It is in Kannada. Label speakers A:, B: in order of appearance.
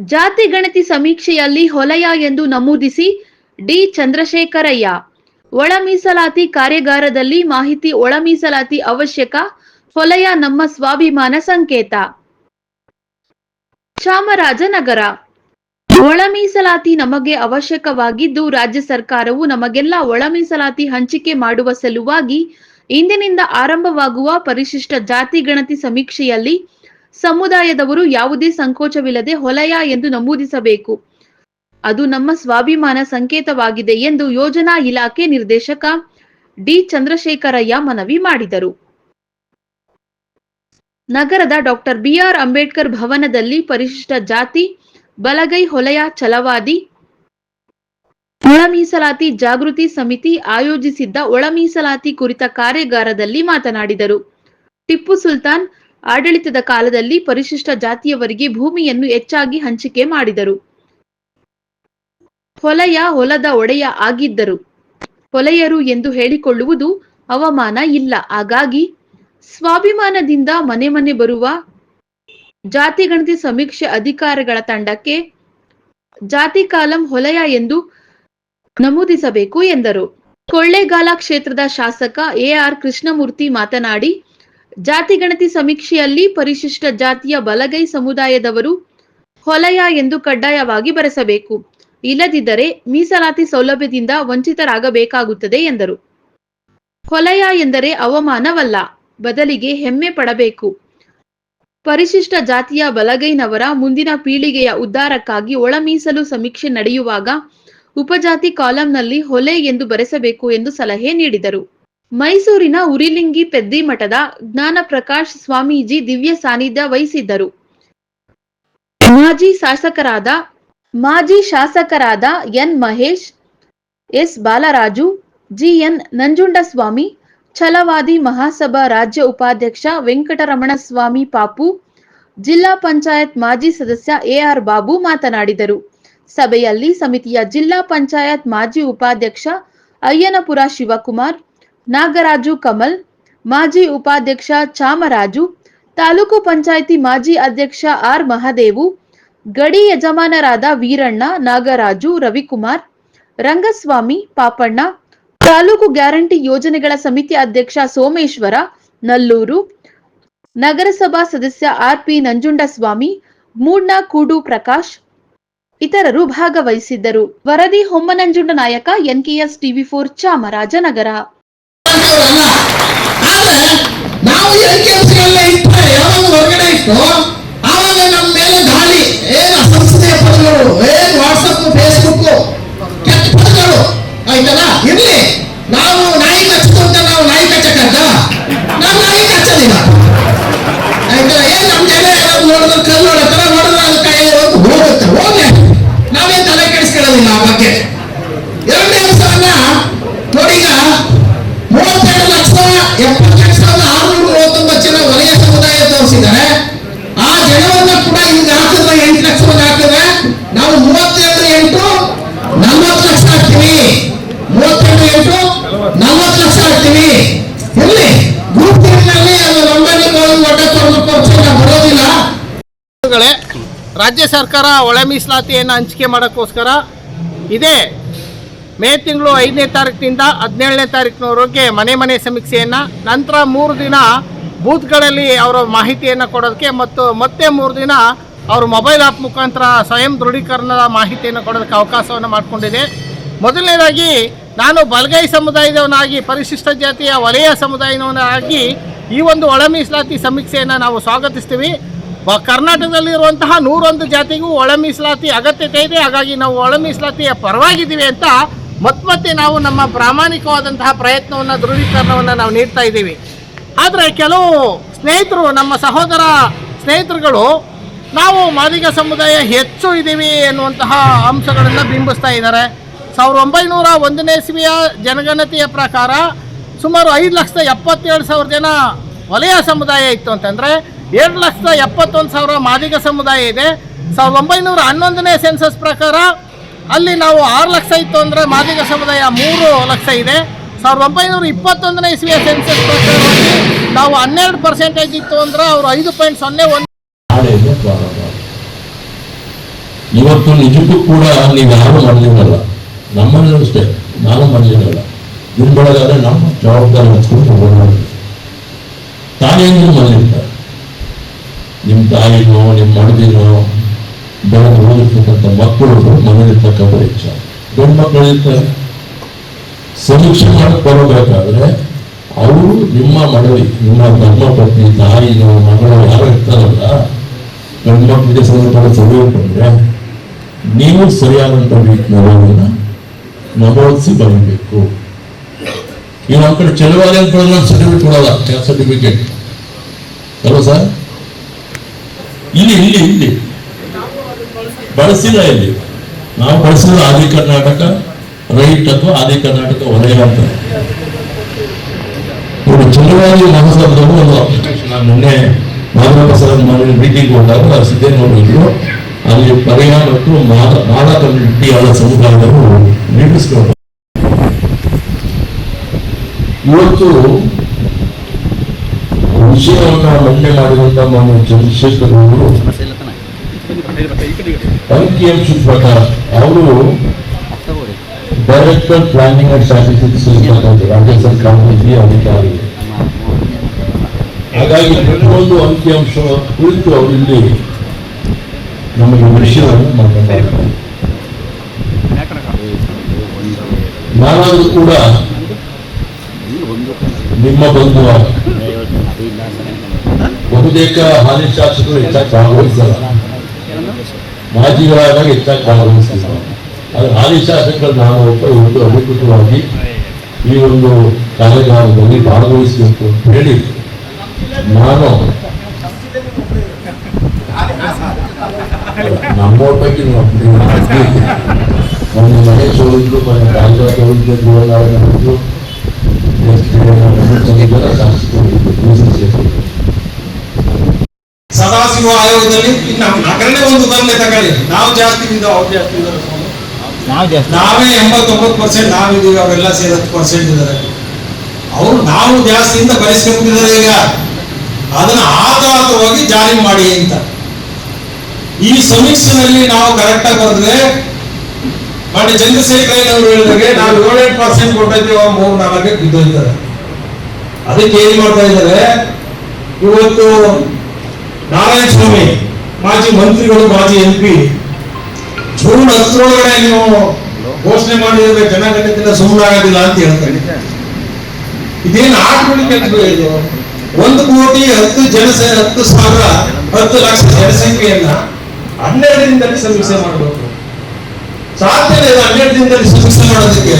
A: ಜಾತಿ ಗಣತಿ ಸಮೀಕ್ಷೆಯಲ್ಲಿ ಹೊಲಯ ಎಂದು ನಮೂದಿಸಿ ಡಿ ಚಂದ್ರಶೇಖರಯ್ಯ. ಒಳ ಮೀಸಲಾತಿ ಕಾರ್ಯಾಗಾರದಲ್ಲಿ ಮಾಹಿತಿ ಒಳ ಮೀಸಲಾತಿ ಅವಶ್ಯಕ, ಹೊಲಯ ನಮ್ಮ ಸ್ವಾಭಿಮಾನ ಸಂಕೇತ. ಚಾಮರಾಜನಗರ. ಒಳ ಮೀಸಲಾತಿ ನಮಗೆ ಅವಶ್ಯಕವಾಗಿದ್ದು ರಾಜ್ಯ ಸರ್ಕಾರವು ನಮಗೆಲ್ಲ ಒಳ ಮೀಸಲಾತಿ ಹಂಚಿಕೆ ಮಾಡುವ ಸಲುವಾಗಿ ಇಂದಿನಿಂದ ಆರಂಭವಾಗುವ ಪರಿಶಿಷ್ಟ ಜಾತಿ ಗಣತಿ ಸಮೀಕ್ಷೆಯಲ್ಲಿ ಸಮುದಾಯದವರು ಯಾವುದೇ ಸಂಕೋಚವಿಲ್ಲದೆ ಹೊಲಯ ಎಂದು ನಮೂದಿಸಬೇಕು. ಅದು ನಮ್ಮ ಸ್ವಾಭಿಮಾನ ಸಂಕೇತವಾಗಿದೆ ಎಂದು ಯೋಜನಾ ಇಲಾಖೆ ನಿರ್ದೇಶಕ ಡಿ. ಚಂದ್ರಶೇಖರಯ್ಯ ಮನವಿ ಮಾಡಿದರು. ನಗರದ ಡಾಕ್ಟರ್ ಬಿಆರ್ ಅಂಬೇಡ್ಕರ್ ಭವನದಲ್ಲಿ ಪರಿಶಿಷ್ಟ ಜಾತಿ, ಬಲಗೈ ಹೊಲೆಯ ಛಲವಾದಿ ಒಳ ಮೀಸಲಾತಿ ಜಾಗೃತಿ ಸಮಿತಿ ಆಯೋಜಿಸಿದ್ದ ಒಳ ಮೀಸಲಾತಿ ಕುರಿತ ಕಾರ್ಯಾಗಾರದಲ್ಲಿ ಮಾತನಾಡಿದರು. ಟಿಪ್ಪು ಸುಲ್ತಾನ್ ಆಡಳಿತದ ಕಾಲದಲ್ಲಿ ಪರಿಶಿಷ್ಟ ಜಾತಿಯವರಿಗೆ ಭೂಮಿಯನ್ನು ಹೆಚ್ಚಾಗಿ ಹಂಚಿಕೆ ಮಾಡಿದರು. ಹೊಲೆಯ ಹೊಲದ ಒಡೆಯ ಆಗಿದ್ದರು. ಹೊಲೆಯರು ಎಂದು ಹೇಳಿಕೊಳ್ಳುವುದು ಅವಮಾನ ಇಲ್ಲ. ಹಾಗಾಗಿ ಸ್ವಾಭಿಮಾನದಿಂದ ಮನೆ ಮನೆ ಬರುವ ಜಾತಿ ಗಣತಿ ಸಮೀಕ್ಷೆ ಅಧಿಕಾರಿಗಳ ತಂಡಕ್ಕೆ ಜಾತಿ ಕಾಲಂ ಹೊಲೆಯ ಎಂದು ನಮೂದಿಸಬೇಕು ಎಂದರು. ಕೊಳ್ಳೇಗಾಲ ಕ್ಷೇತ್ರದ ಶಾಸಕ ಎಆರ್ ಕೃಷ್ಣಮೂರ್ತಿ ಮಾತನಾಡಿ ಜಾತಿ ಗಣತಿ ಸಮೀಕ್ಷೆಯಲ್ಲಿ ಪರಿಶಿಷ್ಟ ಜಾತಿಯ ಬಲಗೈ ಸಮುದಾಯದವರು ಹೊಲಯ ಎಂದು ಕಡ್ಡಾಯವಾಗಿ ಬರೆಸಬೇಕು. ಇಲ್ಲದಿದ್ದರೆ ಮೀಸಲಾತಿ ಸೌಲಭ್ಯದಿಂದ ವಂಚಿತರಾಗಬೇಕಾಗುತ್ತದೆ ಎಂದರು. ಹೊಲಯ ಎಂದರೆ ಅವಮಾನವಲ್ಲ, ಬದಲಿಗೆ ಹೆಮ್ಮೆ ಪಡಬೇಕು. ಪರಿಶಿಷ್ಟ ಜಾತಿಯ ಬಲಗೈನವರ ಮುಂದಿನ ಪೀಳಿಗೆಯ ಉದ್ಧಾರಕ್ಕಾಗಿ ಒಳ ಮೀಸಲು ಸಮೀಕ್ಷೆ ನಡೆಯುವಾಗ ಉಪಜಾತಿ ಕಾಲಂನಲ್ಲಿ ಹೊಲೆ ಎಂದು ಬರೆಸಬೇಕು ಎಂದು ಸಲಹೆ ನೀಡಿದರು. ಮೈಸೂರಿನ ಉರಿಲಿಂಗಿ ಪೆದ್ದಿ ಮಠದ ಜ್ಞಾನ ಪ್ರಕಾಶ್ ಸ್ವಾಮೀಜಿ ದಿವ್ಯ ಸಾನ್ನಿಧ್ಯ ವಹಿಸಿದ್ದರು. ಮಾಜಿ ಶಾಸಕರಾದ ಮಾಜಿ ಶಾಸಕರಾದ N Mahesh, S Balaraju GN Nanjundaswamy, Chalavadi Mahasabha ರಾಜ್ಯ ಉಪಾಧ್ಯಕ್ಷ ವೆಂಕಟರಮಣ ಸ್ವಾಮಿ ಪಾಪು, ಜಿಲ್ಲಾ ಪಂಚಾಯತ್ ಮಾಜಿ ಸದಸ್ಯ ಎಆರ್ ಬಾಬು ಮಾತನಾಡಿದರು. ಸಭೆಯಲ್ಲಿ ಸಮಿತಿಯ ಜಿಲ್ಲಾ ಪಂಚಾಯತ್ ಮಾಜಿ ಉಪಾಧ್ಯಕ್ಷ ಅಯ್ಯನಪುರ ಶಿವಕುಮಾರ್ ನಾಗರಾಜು ಕಮಲ್, ಮಾಜಿ ಉಪಾಧ್ಯಕ್ಷ ಚಾಮರಾಜು, ತಾಲೂಕು ಪಂಚಾಯಿತಿ ಮಾಜಿ ಅಧ್ಯಕ್ಷ ಆರ್ ಮಹದೇವು, ಗಡಿ ಯಜಮಾನರಾದ ವೀರಣ್ಣ, ನಾಗರಾಜು, ರವಿಕುಮಾರ್, ರಂಗಸ್ವಾಮಿ, ಪಾಪಣ್ಣ, ತಾಲೂಕು ಗ್ಯಾರಂಟಿ ಯೋಜನೆಗಳ ಸಮಿತಿ ಅಧ್ಯಕ್ಷ ಸೋಮೇಶ್ವರ, ನಲ್ಲೂರು, ನಗರಸಭಾ ಸದಸ್ಯ ಆರ್ ಪಿ ನಂಜುಂಡಸ್ವಾಮಿ, ಮೂಡ್ನ ಕೂಡು ಪ್ರಕಾಶ್ ಇತರರು ಭಾಗವಹಿಸಿದ್ದರು. ವರದಿ Hommananjunda Nayaka, NKS TV four Chamarajanagar.
B: ಅಲ್ಲ ಆದ್ರೆ ನಾವು ಎಲ್ ಕೆಲಸಗಳೆಲ್ಲ ಇಟ್ಟರೆ ಯಾವಾಗ ಹೊರಗಡೆ ಇತ್ತು ಆವಾಗ ನಮ್ಮ ಮೇಲೆ ದಾಳಿ ಏನ್ ಅಸಂಸ್ಥೆಯ ಪದಗಳು ಏನ್ ವಾಟ್ಸಪ್ ಫೇಸ್ಬುಕ್ ಕೆಟ್ಟ ಪದಗಳು ಆಯ್ತಲ್ಲ? ಇರ್ಲಿ. ನಾವು ನಾಯಿ ಕಚ್ಚಿತು ಅಂತ ನಾವು ನಾಯಿ ಕಚ್ಚಕ್ಕಂತ ನಾವು ನಾಯಿ ಕಚ್ಚೋದಿಲ್ಲ ಆಯ್ತಲ್ಲ? ಏನ್ ನಮ್ ಜನ ಯಾರಾದ್ರು ನೋಡಿದ್ರೆ ಕಲ್ಲು ಹೊಡತಾರ ನೋಡಿದ್ರೆ ಅದು ಕೈ ಒಂದು ಹೋಗುತ್ತೆ. ಹೋಗ್ಲಿ. ನಾವೇನ್ ತಲೆ ಕೆಡಿಸ್ಕೊಳ್ಳೋದಿಲ್ಲ ಆ ಬಗ್ಗೆ. ಎರಡನೇ ಅಂಶವನ್ನ ನೋಡಿ ಈಗ ಲಕ್ಷ ಸಾವಿರದ ಆರುನೂರ ಮೂವತ್ತೊಂಬತ್ತು ಜನ ವಲಯ ಸಮುದಾಯ ತೋರಿಸಿದ್ದಾರೆ ಆ ಜನವನ್ನ ಕೂಡ ಈಗ ಹಾಕಿದ್ರೆ ಎಂಟು ಲಕ್ಷವನ್ನು ಹಾಕಿದ್ರೆ ನಾವು ಮೂವತ್ತೆರಡು ಎಂಟು ನಲ್ವತ್ತು ಲಕ್ಷ ಹಾಕ್ತೀವಿ ಮೂವತ್ತೆರಡು ಎಂಟು ನಲ್ವತ್ತು ಲಕ್ಷ ಹಾಕ್ತೀವಿ ಎಲ್ಲಿ ಬರೋದಿಲ್ಲ
C: ರಾಜ್ಯ ಸರ್ಕಾರ ಒಳ ಮೀಸಲಾತಿಯನ್ನು ಹಂಚಿಕೆ ಮಾಡೋಕ್ಕೋಸ್ಕರ ಇದೇ ಮೇ ತಿಂಗಳು ಐದನೇ ತಾರೀಕಿನಿಂದ ಹದಿನೇಳನೇ ತಾರೀಕಿನವರೆಗೆ ಮನೆ ಮನೆ ಸಮೀಕ್ಷೆಯನ್ನು, ನಂತರ ಮೂರು ದಿನ ಬೂತ್ಗಳಲ್ಲಿ ಅವರ ಮಾಹಿತಿಯನ್ನು ಕೊಡೋದಕ್ಕೆ ಮತ್ತು ಮತ್ತೆ ಮೂರು ದಿನ ಅವರು ಮೊಬೈಲ್ ಆ್ಯಪ್ ಮುಖಾಂತರ ಸ್ವಯಂ ದೃಢೀಕರಣದ ಮಾಹಿತಿಯನ್ನು ಕೊಡೋದಕ್ಕೆ ಅವಕಾಶವನ್ನು ಮಾಡಿಕೊಂಡಿದೆ. ಮೊದಲನೇದಾಗಿ, ನಾನು ಬಲಗೈ ಸಮುದಾಯದವನಾಗಿ, ಪರಿಶಿಷ್ಟ ಜಾತಿಯ ವಲಯ ಸಮುದಾಯದವನಾಗಿ ಈ ಒಂದು ಒಳ ಮೀಸಲಾತಿ ಸಮೀಕ್ಷೆಯನ್ನು ನಾವು ಸ್ವಾಗತಿಸ್ತೀವಿ. ಬ- ಕರ್ನಾಟಕದಲ್ಲಿರುವಂತಹ ನೂರೊಂದು ಜಾತಿಗೂ ಒಳ ಮೀಸಲಾತಿ ಅಗತ್ಯತೆ ಇದೆ. ಹಾಗಾಗಿ ನಾವು ಒಳ ಮೀಸಲಾತಿಯ ಪರವಾಗಿದ್ದೀವಿ ಅಂತ ಮತ್ತೆ ನಾವು ನಮ್ಮ ಪ್ರಾಮಾಣಿಕವಾದಂತಹ ಪ್ರಯತ್ನವನ್ನು ದೃಢೀಕರಣವನ್ನು ನಾವು ನೀಡ್ತಾ ಇದ್ದೀವಿ. ಆದರೆ ಕೆಲವು ಸ್ನೇಹಿತರು, ನಮ್ಮ ಸಹೋದರ ಸ್ನೇಹಿತರುಗಳು, ನಾವು ಮಾದಿಗ ಸಮುದಾಯ ಹೆಚ್ಚು ಇದ್ದೀವಿ ಎನ್ನುವಂತಹ ಅಂಶಗಳನ್ನು ಬಿಂಬಿಸ್ತಾ ಇದ್ದಾರೆ. ಸಾವಿರದ ಒಂಬೈನೂರ ಒಂದನೇ ಇಸ್ವಿಯ ಜನಗಣತಿಯ ಪ್ರಕಾರ ಸುಮಾರು ಐದು ಲಕ್ಷದ ಎಪ್ಪತ್ತೇಳು ಸಾವಿರ ಜನ ವಲಯ ಸಮುದಾಯ ಇತ್ತು ಅಂತಂದರೆ, ಎರಡು ಲಕ್ಷದ ಎಪ್ಪತ್ತೊಂದು ಸಾವಿರ ಮಾದಿಗ ಸಮುದಾಯ ಇದೆ. ಸಾವಿರದ ಒಂಬೈನೂರ ಹನ್ನೊಂದನೇ ಸೆನ್ಸಸ್ ಪ್ರಕಾರ ಅಲ್ಲಿ ನಾವು ಆರು ಲಕ್ಷ ಇತ್ತು ಅಂದರೆ ಮಾದಿಗ ಸಮುದಾಯ ಮೂರು ಲಕ್ಷ ಇದೆ. ಸಾವಿರದ ಒಂಬೈನೂರ ಇಪ್ಪತ್ತೊಂದನೇ ಇಸ್ವಿಯ ಸೆನ್ಸಸ್ ನಾವು ಹನ್ನೆರಡು ಪರ್ಸೆಂಟೇಜ್ ಇತ್ತು ಅಂದರೆ ಅವರು ಐದು ಪಾಯಿಂಟ್ ಸೊನ್ನೆ ಒಂದು
D: ಇವತ್ತು ನಿಜಕ್ಕೂ ಕೂಡ ನೀವು ಯಾರು ಮಾಡಲಿಲ್ಲ ನಮ್ಮಲ್ಲಿ ಅಷ್ಟೇ, ನಾನು ಮಾಡಲಿಲ್ಲ ನಿಮ್ಮ ನಮ್ಮ ಜವಾಬ್ದಾರಿ ಹಚ್ಕೊಂಡು ತಾಯಿಯಂದ್ರು ಮನೇಲಿರ್ತಾರೆ ನಿಮ್ಮ ತಾಯಿನೋ, ನಿಮ್ಮ ಮಡದಿನೋ ಬೆಳೆದು ಹೋಗಿರ್ತಕ್ಕಂಥ ಮಕ್ಕಳು ಮನೆಯಲ್ಲಿರ್ತಕ್ಕಂಥ ಹೆಚ್ಚ. ಗಂಡು ಮಕ್ಕಳಿರ್ತಾರೆ ಸಮೀಕ್ಷೆ ಮಾಡಕ್ ಬರಬೇಕಾದ್ರೆ ಅವರು ನಿಮ್ಮ ಮಡದಿ ನಿಮ್ಮ ಧರ್ಮಪತ್ನಿ ನಿಮ್ಮ ಮಗಳು ಯಾರು ಇರ್ತಾರಲ್ಲ ಗಂಡು ಮಕ್ಕಳಿಗೆ ಸಂದರ್ಭ ಬಂದ್ರೆ ನೀವು ಸರಿಯಾದಂಥ ರೀತಿಯಲ್ಲಿ ನಮೋದಿಸಿ ಬರಬೇಕು. ಈಗ ನಮ್ಮ ಕಡೆ ಅಂತ ಸರ್ಟಿಫಿಕೇಟ್ ಕೊಡೋಲ್ಲ ಸರ್ಟಿಫಿಕೇಟ್ ಅಲ್ವಾ ಸರ್? ಇಲ್ಲಿ ಇಲ್ಲಿ ಇಲ್ಲಿ. ಬಳಸಿಲ್ಲ ಇಲ್ಲಿ ನಾವು ಬಳಸಿದ ಆದಿ ಕರ್ನಾಟಕ, ರೈಟ್ ಅಥವಾ ಆದಿ ಕರ್ನಾಟಕ ವಲಯ ಅಂತ. ಇವರು ಚೆಲುವಾರಿ ಮಹೋತ್ಸವದಲ್ಲಿ ಒಂದು ನಾನು ನಿನ್ನೆ ಮಾಧವ ಸರ್ ಮಾಡಿ ಮೀಟಿಂಗ್ ಹೋದಾಗ ಸಿದ್ದೇನವರು ಅಲ್ಲಿ ಪರಿಹಾರ ಮತ್ತು ಮಾದ ಕಮ್ಯುನಿಟಿಯಾದ ಸಮುದಾಯದವರು ನಿರ್ಮಿಸಿಕೊಂಡು ಇವತ್ತು ವಿಷಯವನ್ನು ಮಂಡನೆ ಮಾಡಿದಂತ ಮಾನ್ಯ ಚಂದ್ರಶೇಖರ್ ಅವರು ಅಂಕಿಅಂಶದ ಪ್ರಕಾರ ಅವರು ಡೈರೆಕ್ಟರ್ ಪ್ಲಾನಿಂಗ್ ಅಂಡ್ ಸ್ಟ್ರಾಟಜಿಕ್ಸ್ ರಾಜ್ಯ ಸರ್ಕಾರದ ಅಧಿಕಾರಿ ಹಾಗಾಗಿ ಪ್ರತಿಯೊಂದು ಅಂಕಿಅಂಶ ಕುರಿತು ಅವರು ಇಲ್ಲಿ ನಮಗೆ ವಿಷಯವನ್ನು ಮಾತನಾಡಿದ್ದಾರೆ ನಾನಾದರೂ ಕೂಡ ನಿಮ್ಮ ಬಂಧುವ ಬಹುತೇಕ ಹಾಲಿ ಶಾಸಕರು ಹೆಚ್ಚಾಗಿ ಭಾಗವಹಿಸಲ್ಲ. ಮಾಜಿಗಳಾದಾಗ ಹೆಚ್ಚಾಗಿ ಭಾಗವಹಿಸಿಲ್ಲ ಅದು ಹಾಲಿ ಶಾಸಕರು ನಾನು ಒಬ್ಬ ಇವತ್ತು ಅಧಿಕೃತವಾಗಿ ಈ ಒಂದು ಕಾರ್ಯಕ್ರಮದಲ್ಲಿ ಭಾಗವಹಿಸಬೇಕು ಅಂತ ಹೇಳಿ ನಾನು ನಮ್ಮವ್ರ ನಮ್ಮ ಮಹೇಶ್
E: ಸದಾಶಿವ ಆಯೋಗದಲ್ಲಿ ನಗರನೇ ಒಂದು ಉದಾಹರಣೆ ತಗೊಳ್ಳಿ. ನಾವು ಜಾಸ್ತಿ ಅವ್ರು ಜಾಸ್ತಿ
F: ನಾವು
E: ಎಂಬತ್ತೊಂಬತ್ತು ಪರ್ಸೆಂಟ್ ನಾವಿದ್ದೀವಿ ಅವರೆಲ್ಲ ಸೇರಿ ಹತ್ತು ಪರ್ಸೆಂಟ್ ಇದ್ದಾರೆ. ಅವರು ನಾವು ಜಾಸ್ತಿಯಿಂದ ಬಯಸ್ಕೊಂಡಿದ್ದಾರೆ ಈಗ. ಅದನ್ನ ಆಧಾರವಾಗಿ ಜಾರಿ ಮಾಡಿ ಅಂತ. ಈ ಸಮೀಕ್ಷೆಯಲ್ಲಿ ನಾವು ಕರೆಕ್ಟ್ ಆಗಿ ಬಂದ್ರೆ ಮಾಡಿ ಚಂದ್ರಶೇಖರ್ ಅವರು ಹೇಳಿದಾಗೆ ನಾವು ಏಳೆಂಟು ಪರ್ಸೆಂಟ್ ಕೊಟ್ಟಿದ್ದೀವಿ ಮೂರು ನಾಲ್ಕಕ್ಕೆ ಬಿದ್ದೋಯ್ತಾರೆ. ಅದಕ್ಕೆ ಏನ್ ಮಾಡ್ತಾ ಇದ್ದಾರೆ? ಇವತ್ತು ನಾರಾಯಣ ಸ್ವಾಮಿ ಮಾಜಿ ಮಂತ್ರಿಗಳು, ಮಾಜಿ ಎಂ ಪಿ, ಜೂನ್ ಹತ್ತರೊಳಗಡೆ ನೀವು ಘೋಷಣೆ ಮಾಡಿದ್ರೆ ಜನಗಣತಿಲ್ಲ ಸುಮ್ಮನೆ ಆಗೋದಿಲ್ಲ ಅಂತ ಹೇಳ್ತಾರೆ. ಇದೇನು ಆಟಗಳು ಇದು? ಒಂದು ಕೋಟಿ ಹತ್ತು ಜನಸ ಹತ್ತು ಸಾವಿರ, ಹತ್ತು ಲಕ್ಷ ಜನಸಂಖ್ಯೆಯನ್ನ ಹನ್ನೆರಡು ಸಮೀಕ್ಷೆ ಮಾಡಬೇಕು. ಸಾಧ್ಯ ಹನ್ನೆರಡು ದಿನದಲ್ಲಿ ಸಮೀಕ್ಷೆ ಮಾಡೋದಕ್ಕೆ.